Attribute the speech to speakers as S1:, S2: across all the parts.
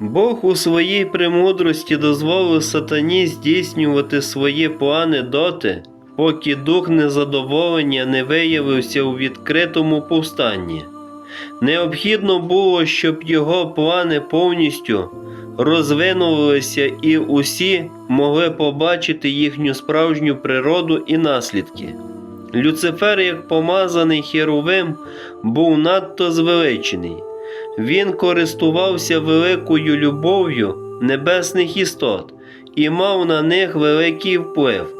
S1: Бог у своїй премудрості дозволив сатані здійснювати свої плани доти, поки дух незадоволення не виявився у відкритому повстанні. Необхідно було, щоб його плани повністю розвинулися і усі могли побачити їхню справжню природу і наслідки. Люцифер, як помазаний херовим, був надто звеличений. Він користувався великою любов'ю небесних істот і мав на них великий вплив.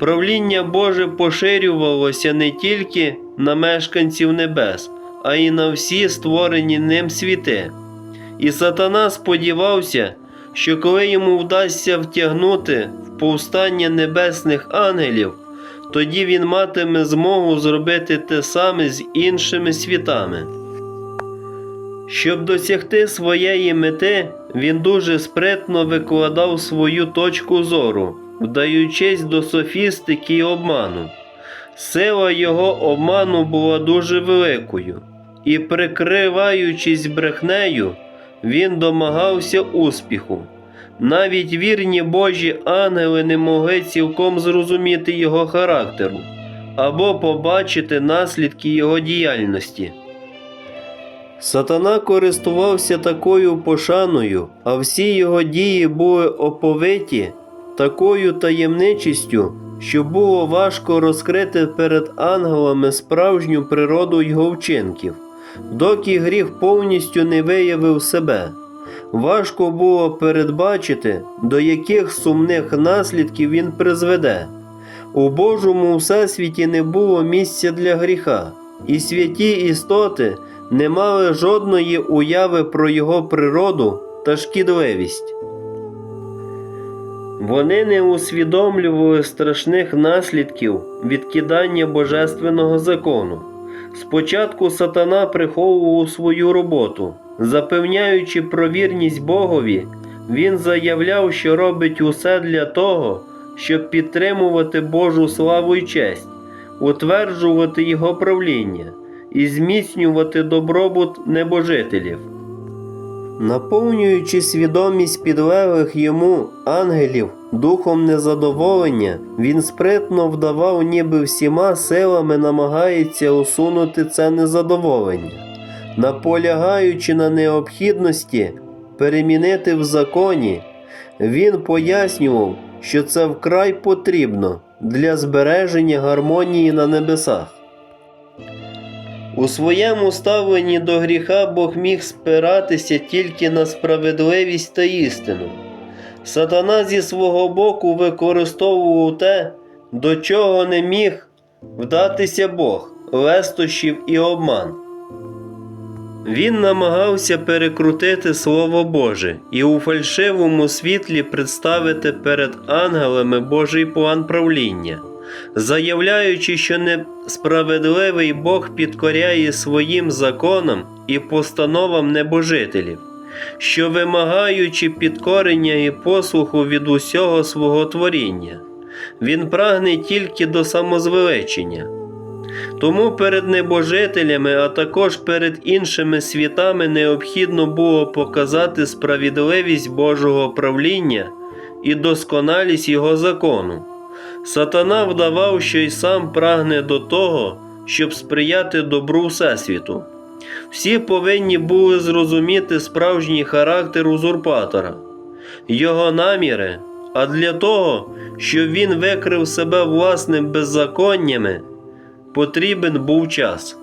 S1: Правління Боже поширювалося не тільки на мешканців небес, а й на всі створені ним світи. І сатана сподівався, що коли йому вдасться втягнути в повстання небесних ангелів, тоді він матиме змогу зробити те саме з іншими світами. Щоб досягти своєї мети, він дуже спритно викладав свою точку зору, вдаючись до софістики й обману. Сила його обману була дуже великою, і, прикриваючись брехнею, він домагався успіху. Навіть вірні Божі ангели не могли цілком зрозуміти його характеру або побачити наслідки його діяльності. Сатана користувався такою пошаною, а всі його дії були оповиті такою таємничістю, що було важко розкрити перед ангелами справжню природу його вчинків, доки гріх повністю не виявив себе. Важко було передбачити, до яких сумних наслідків він призведе. У Божому всесвіті не було місця для гріха, і святі істоти не мали жодної уяви про його природу та шкідливість. Вони не усвідомлювали страшних наслідків відкидання божественного закону. Спочатку сатана приховував свою роботу, запевняючи про вірність Богові, він заявляв, що робить усе для того, щоб підтримувати Божу славу й честь, утверджувати його правління і зміцнювати добробут небожителів. Наповнюючи свідомість підлеглих йому ангелів духом незадоволення, він спритно вдавав, ніби всіма силами намагається усунути це незадоволення, наполягаючи на необхідності перемінити в законі, він пояснював, що це вкрай потрібно для збереження гармонії на небесах. У своєму ставленні до гріха Бог міг спиратися тільки на справедливість та істину. Сатана зі свого боку використовував те, до чого не міг вдатися Бог, лестощів і обман. Він намагався перекрутити Слово Боже і у фальшивому світлі представити перед ангелами Божий план правління заявляючи, що несправедливий Бог підкоряє своїм законам і постановам небожителів, що вимагаючи підкорення і послуху від усього свого творіння, він прагне тільки до самозвеличення. Тому перед небожителями, а також перед іншими світами необхідно було показати справедливість Божого правління і досконалість Його закону. Сатана вдавав, що й сам прагне до того, щоб сприяти добру Всесвіту. Всі повинні були зрозуміти справжній характер узурпатора, його наміри, а для того, щоб він викрив себе власним беззаконнями, потрібен був час.